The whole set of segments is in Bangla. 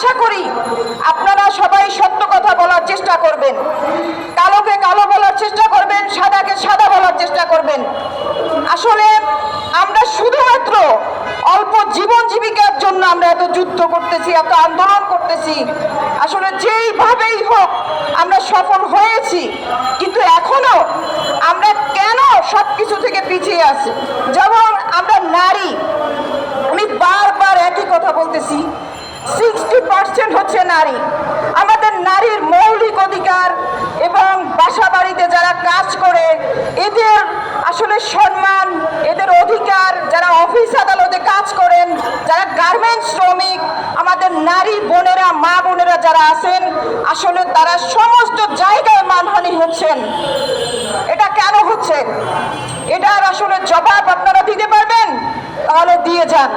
আশা করি আপনারা সবাই সত্য কথা বলার চেষ্টা করবেন, কালোকে কালো বলার চেষ্টা করবেন, সাদাকে সাদা বলার চেষ্টা করবেন। আসলে আমরা শুধুমাত্র অল্প জীবন জীবিকার জন্য আমরা এত যুদ্ধ করতেছি, এত আন্দোলন করতেছি। আসলে যেইভাবেই হোক আমরা সফল হয়েছি, কিন্তু এখনও আমরা কেন সব কিছু থেকে পিছিয়ে আছি? যেমন আমরা নারী পার্সেন্ট হচ্ছে নারী। আমাদের নারীর মৌলিক অধিকার এবং বাসা বাড়িতে যারা কাজ করে, এদের আসলে সম্মান, এদের অধিকার, যারা অফিস আদালতে কাজ করেন, যারা গার্মেন্টস শ্রমিক, আমাদের নারী বোনেরা, মা বোনেরা যারা আছেন, আসলে তারা সমস্ত জায়গায় মানহানি হচ্ছেন। এটা কেন হচ্ছে? এটার আসলে জবাব আপনারা দিতে পারবেন? তাহলে দিয়ে যান।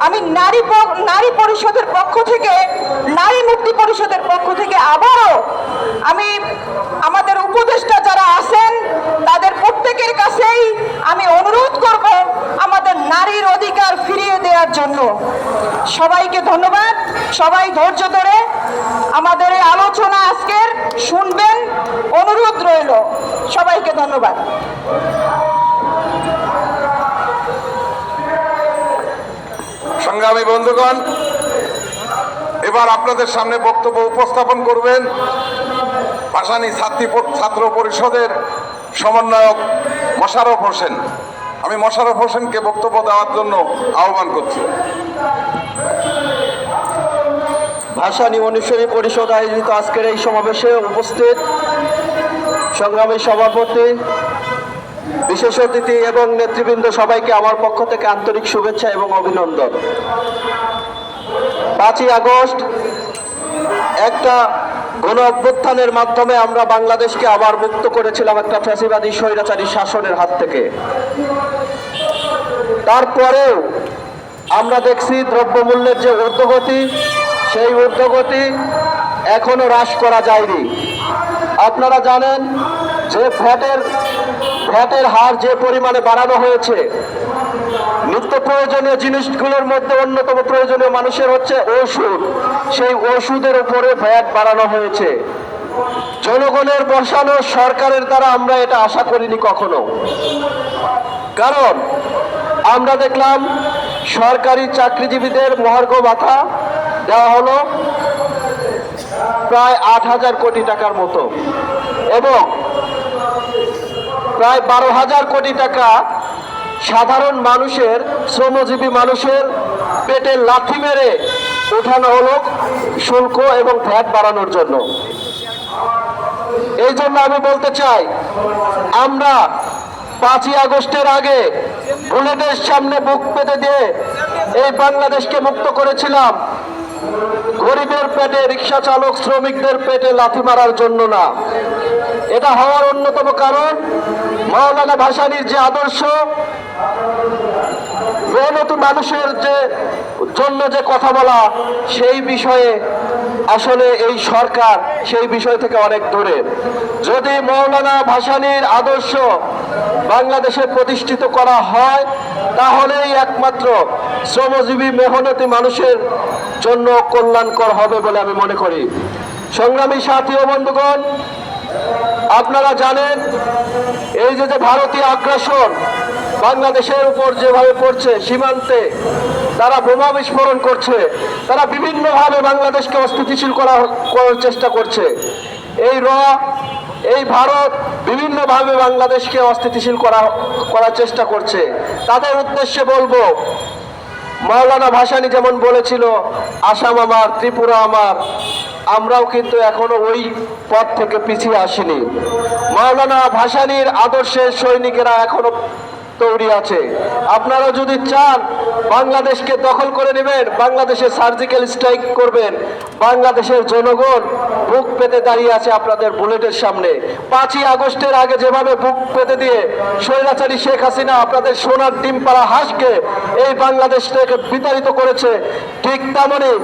আমি নারী নারী পরিষদের পক্ষ থেকে, নারী মুক্তি পরিষদের পক্ষ থেকে আবারও আমি আমাদের উপদেষ্টা যারা আছেন, তাদের প্রত্যেকের কাছেই আমি অনুরোধ করব আমাদের নারীর অধিকার ফিরিয়ে দেওয়ার জন্য। সবাইকে ধন্যবাদ। সবাই ধৈর্য ধরে আমাদের এই আলোচনা আজকের শুনবেন। অনুরোধ রইল। সবাইকে ধন্যবাদ। সংগ্রামী বন্ধুগণ, এবার আপনাদের সামনে বক্তব্য উপস্থাপন করবেন ভাসানী ছাত্রী ছাত্র পরিষদের সমন্বয়ক মশারফ হোসেন। আমি মশারফ হোসেনকে বক্তব্য দেওয়ার জন্য আহ্বান করছি। ভাষা নিমনুষ্যী পরিষদ আয়োজিত আজকের এই সমাবেশে উপস্থিত সংগ্রামী সভাপতি বিশেষ অতিথি এবং নেতৃবৃন্দ সবাইকে আমার পক্ষ থেকে আন্তরিক শুভেচ্ছা এবং অভিনন্দন। পাঁচই আগস্ট একটা গণ অভ্যুত্থানের মাধ্যমে আমরা বাংলাদেশকে আবার মুক্ত করেছিলাম একটা ফ্যাসিবাদী স্বৈরাচারী শাসনের হাত থেকে। তারপরেও আমরা দেখছি দ্রব্যমূল্যের যে ঊর্ধ্বগতি, সেই ঊর্ধ্বগতি এখনও হ্রাস করা যায়নি। আপনারা জানেন যে ভ্যাটের ভ্যাটের হার যে পরিমাণে বাড়ানো হয়েছে, নিত্য প্রয়োজনীয় জিনিসগুলোর মধ্যে অন্যতম প্রয়োজনীয় মানুষের হচ্ছে ওষুধ। সেই ওষুধের উপরে ভ্যাট বাড়ানো হয়েছে। জনগণের বসানো সরকারের দ্বারা আমরা এটা আশা করিনি কখনো। কারণ আমরা দেখলাম সরকারি চাকরিজীবীদের মহার্ঘ ভাতা দেওয়া হলো প্রায় আট হাজার কোটি টাকার মতো। এবং প্রায় বারো হাজার কোটি টাকা সাধারণ মানুষের, শ্রমজীবী মানুষের পেটে লাথি মেরে ওঠানো হলো শুল্ক এবং ভ্যাট বাড়ানোর জন্য। এই জন্য আমি বলতে চাই, আমরা পাঁচই আগস্টের আগে বুলেটের সামনে বুক পেতে দিয়ে এই বাংলাদেশকে মুক্ত করেছিলাম। গরিবের পেটে রিক্সা চালক, শ্রমিকদের পেটে লাথি মারার জন্য না। এটা হওয়ার অন্যতম কারণ মাওলানা ভাসানির যে আদর্শ মেহনতি মানুষের যে জন্য যে কথা বলা, সেই বিষয়ে আসলে এই সরকার সেই বিষয় থেকে অনেক দূরে। যদি মৌলানা ভাসানির আদর্শ বাংলাদেশে প্রতিষ্ঠিত করা হয়, তাহলেই একমাত্র শ্রমজীবী, মেহনতি মানুষের জন্য কল্যাণকর হবে বলে আমি মনে করি। সংগ্রামী সাথী ও বন্ধুগণ আপনারা জানেন, এই যে যে ভারতীয় আগ্রাসন বাংলাদেশের উপর যেভাবে পড়ছে, সীমান্তে তারা বোমা বিস্ফোরণ করছে, তারা বিভিন্নভাবে বাংলাদেশকে অস্থিতিশীল করা করার চেষ্টা করছে। এই র, এই ভারত বিভিন্নভাবে বাংলাদেশকে অস্থিতিশীল করা, করার চেষ্টা করছে। তাদের উদ্দেশ্যে বলব, মাওলানা ভাসানী যেমন বলেছিল, আসাম আমার, ত্রিপুরা আমার আমরাও কিন্তু এখনও ওই পথ থেকে পিছিয়ে আসিনি। মাওলানা ভাসানীর আদর্শের সৈনিকেরা এখনও তৈরি আছে। আপনারা যদি চান, বাংলাদেশকে দখল করে নেবেন, বাংলাদেশে সার্জিক্যাল স্ট্রাইক করবেন, বাংলাদেশের জনগণ বুক পেতে দাঁড়িয়ে আছে আপনাদের বুলেটের সামনে। পাঁচই আগস্টের আগে যেভাবে বুক পেতে দিয়ে স্বৈরাচারী শেখ হাসিনা আপনাদের সোনার ডিম পাড়া হাঁসকে এই বাংলাদেশ থেকে বিতাড়িত করেছে, ঠিক তেমনই